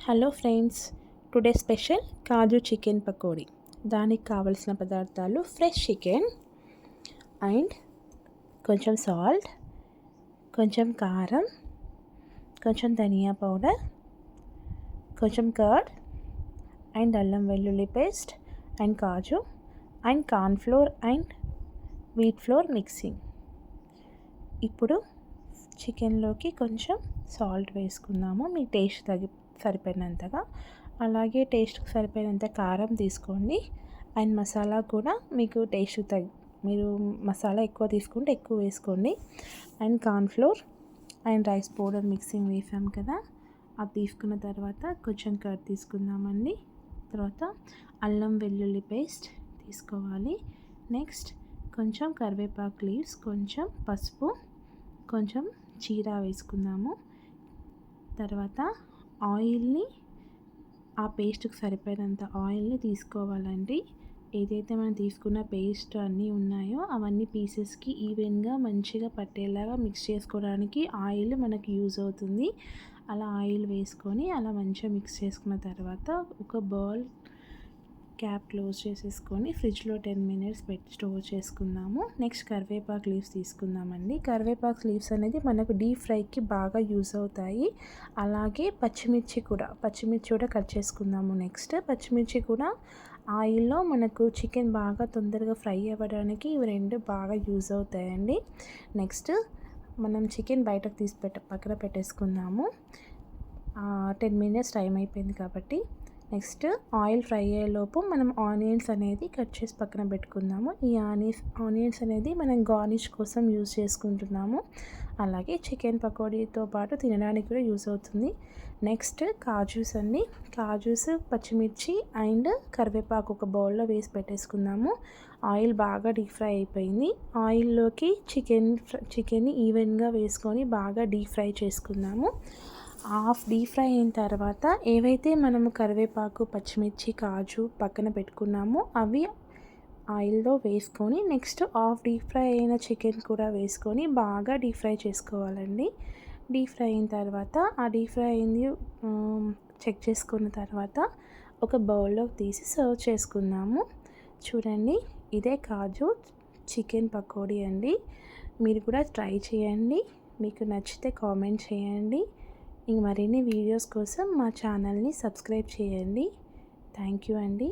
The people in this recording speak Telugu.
Hello friends today special kaju chicken pakodi. దానికి కావలసిన పదార్థాలు ఫ్రెష్ చికెన్ అండ్ కొంచెం సాల్ట్ కొంచెం కారం కొంచెం ధనియా పౌడర్ కొంచెం కర్డ్ అండ్ అల్లం వెల్లుల్లి paste and kaju and cornflour and wheat flour mixing. ఇప్పుడు చికెన్లోకి కొంచెం సాల్ట్ వేసుకుందాము మీ టేస్ట్ తగి సరిపోయినంతగా. అలాగే టేస్ట్కి సరిపోయినంత కారం తీసుకోండి. అండ్ మసాలా కూడా మీకు టేస్ట్ తగ్గి మీరు మసాలా ఎక్కువ తీసుకుంటే ఎక్కువ వేసుకోండి. And cornflour and rice powder mixing వేసాం కదా. అది తీసుకున్న తర్వాత కొంచెం కర్డ్ తీసుకుందామండి. తర్వాత అల్లం వెల్లుల్లి పేస్ట్ తీసుకోవాలి. నెక్స్ట్ కొంచెం కరివేపాకు లీవ్స్ కొంచెం పసుపు కొంచెం జీరా వేసుకుందాము. తర్వాత ఆయిల్ని ఆ పేస్ట్కి సరిపోయినంత ఆయిల్ని తీసుకోవాలండి. ఏదైతే మనం తీసుకున్న పేస్ట్ అన్నీ ఉన్నాయో అవన్నీ పీసెస్కి ఈవెన్గా మంచిగా పట్టేలాగా మిక్స్ చేసుకోవడానికి ఆయిల్ మనకు యూజ్ అవుతుంది. అలా ఆయిల్ వేసుకొని అలా మంచిగా మిక్స్ చేసుకున్న తర్వాత ఒక బౌల్ క్యాప్ క్లోజ్ చేసేసుకొని ఫ్రిడ్జ్లో టెన్ మినిట్స్ పెట్టి స్టోర్ చేసుకుందాము. నెక్స్ట్ కరివేపాకు లీవ్స్ తీసుకుందామండి. కరివేపాకు లీవ్స్ అనేది మనకు డీప్ ఫ్రైకి బాగా యూజ్ అవుతాయి. అలాగే పచ్చిమిర్చి కూడా పచ్చిమిర్చి కూడా కట్ చేసుకుందాము నెక్స్ట్. పచ్చిమిర్చి కూడా ఆయిల్లో మనకు చికెన్ బాగా తొందరగా ఫ్రై అవ్వడానికి ఇవి రెండు బాగా యూజ్ అవుతాయండి. నెక్స్ట్ మనం చికెన్ బయటకు తీసి పెట్ట పక్కన పెట్టేసుకుందాము. టెన్ మినిట్స్ టైం అయిపోయింది కాబట్టి నెక్స్ట్ ఆయిల్ ఫ్రై అయ్యేలోపు మనం ఆనియన్స్ అనేది కట్ చేసి పక్కన పెట్టుకుందాము. ఈ ఆనియన్స్ ఆనియన్స్ అనేది మనం గార్నిష్ కోసం యూజ్ చేసుకుంటున్నాము. అలాగే చికెన్ పకోడీతో పాటు తినడానికి కూడా యూజ్ అవుతుంది. నెక్స్ట్ కాజూస్ అండి. కాజూస్ పచ్చిమిర్చి అండ్ కరివేపాకు ఒక బౌల్లో వేసి పెట్టేసుకుందాము. ఆయిల్ బాగా డీప్ ఫ్రై అయిపోయింది. ఆయిల్లోకి చికెన్ చికెన్ని ఈవెన్గా వేసుకొని బాగా డీప్ ఫ్రై చేసుకుందాము. హాఫ్ డీప్ ఫ్రై అయిన తర్వాత ఏవైతే మనము కరివేపాకు పచ్చిమిర్చి కాజు పక్కన పెట్టుకున్నామో అవి ఆయిల్లో వేసుకొని నెక్స్ట్ హాఫ్ డీప్ ఫ్రై అయిన చికెన్ కూడా వేసుకొని బాగా డీప్ ఫ్రై చేసుకోవాలండి. డీప్ ఫ్రై అయిన తర్వాత ఆ డీప్ ఫ్రై అయింది చెక్ చేసుకున్న తర్వాత ఒక బౌల్లో తీసి సర్వ్ చేసుకుందాము. చూడండి ఇదే కాజు చికెన్ పకోడీ అండి. మీరు కూడా ట్రై చేయండి. మీకు నచ్చితే కామెంట్ చేయండి. ఇంక మరిన్ని వీడియోస్ కోసం మా ఛానల్ని సబ్స్క్రైబ్ చేయండి. థ్యాంక్ యూ అండి.